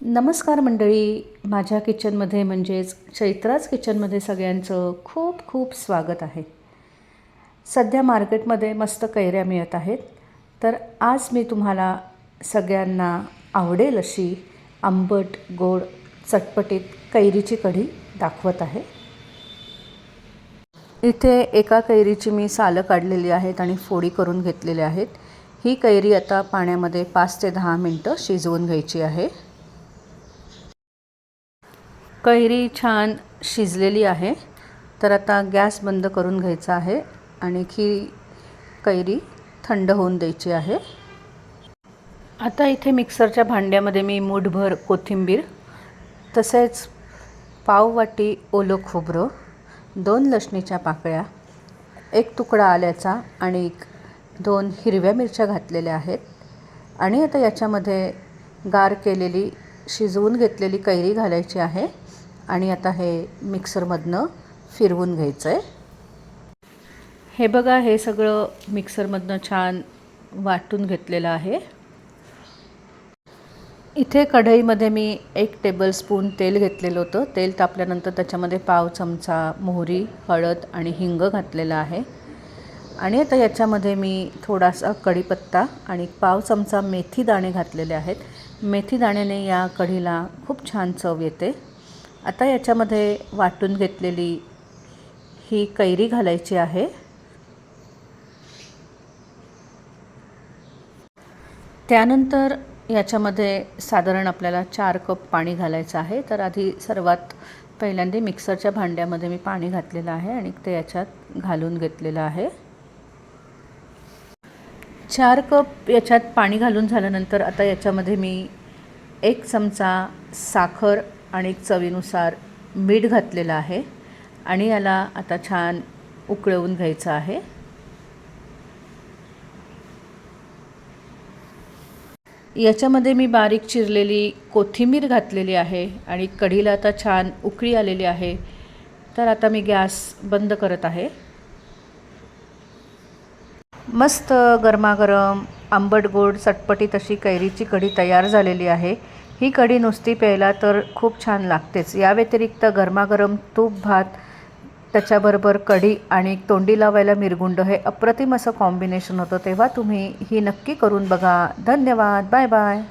नमस्कार मंडळी. माझ्या किचनमध्ये म्हणजेच चैत्राज किचनमध्ये सगळ्यांचं खूप खूप स्वागत आहे. सध्या मार्केटमध्ये मस्त कैऱ्या मिळत आहेत. तर आज मी तुम्हाला सगळ्यांना आवडेल अशी आंबट गोड चटपटीत कैरीची कढी दाखवत आहे. इथे एका कैरीची मी सालं काढलेली आहेत आणि फोडी करून घेतलेल्या आहेत. ही कैरी आता पाण्यामध्ये पाच ते दहा मिनटं शिजवून घ्यायची आहे. कैरी छान शिजलेली आहे. तर आता गॅस बंद करून घ्यायचा आहे आणि ही कैरी थंड होऊन द्यायची आहे. आता इथे मिक्सरच्या भांड्यामध्ये मी मूठभर कोथिंबीर तसेच पाव वाटी ओलं खोबरं दोन लसणीच्या पाकळ्या एक तुकडा आल्याचा आणि एक दोन हिरव्या मिरच्या घातलेल्या आहेत. आणि आता याच्यामध्ये गार केलेली शिजवून घेतलेली कैरी घालायची आहे. आणि आता हे मिक्सरमधनं फिरवून घ्यायचं आहे हे बघा हे सगळं मिक्सरमधनं छान वाटून घेतलेलं आहे. इथे कढईमध्ये मी एक टेबलस्पून तेल घेतलेलं होतं. तेल तापल्यानंतर त्याच्यामध्ये पाव चमचा मोहरी हळद आणि हिंग घातलेलं आहे. आणि आता याच्यामध्ये मी थोडासा कढीपत्ता आणि पाव चमचा मेथी दाणे घातलेले आहेत. मेथी दाण्याने या कढीला खूप छान चव येते. आता याच्यामध्ये वाटून घेतलेली ही कैरी घालायची आहे. त्यानंतर याच्यामध्ये साधारण आपल्याला चार कप पाणी घालायचं आहे. तर आधी सर्वात पहिल्यांदा मिक्सरच्या भांड्यामध्ये मी पाणी घातलेलं आहे आणि ते याच्यात घालून घेतलेलं आहे. चार कप याच्यात पाणी घालून झाल्यानंतर आता याच्यामध्ये मी एक चमचा साखर आणि चवीनुसार मीठ घातलेलं आहे. आणि याला आता छान उकळवून घ्यायचं आहे. याच्यामध्ये मी बारीक चिरलेली कोथिंबीर घातलेली आहे आणि कढीला आता छान उकळी आलेली आहे. तर आता मी गॅस बंद करत आहे. मस्त गरमागरम आंबट गोड चटपटीत अशी कैरीची कढी तयार झालेली आहे. ही कढी नुसती प्यायला तर खूप छान लागतेच. या व्यतिरिक्त गरमागरम तूप भात त्याच्याबरोबर कढी आणि तोंडी लावायला मिरगुंड हे अप्रतिम असं कॉम्बिनेशन होतं. तेव्हा तुम्ही ही नक्की करून बघा. धन्यवाद. Bye bye.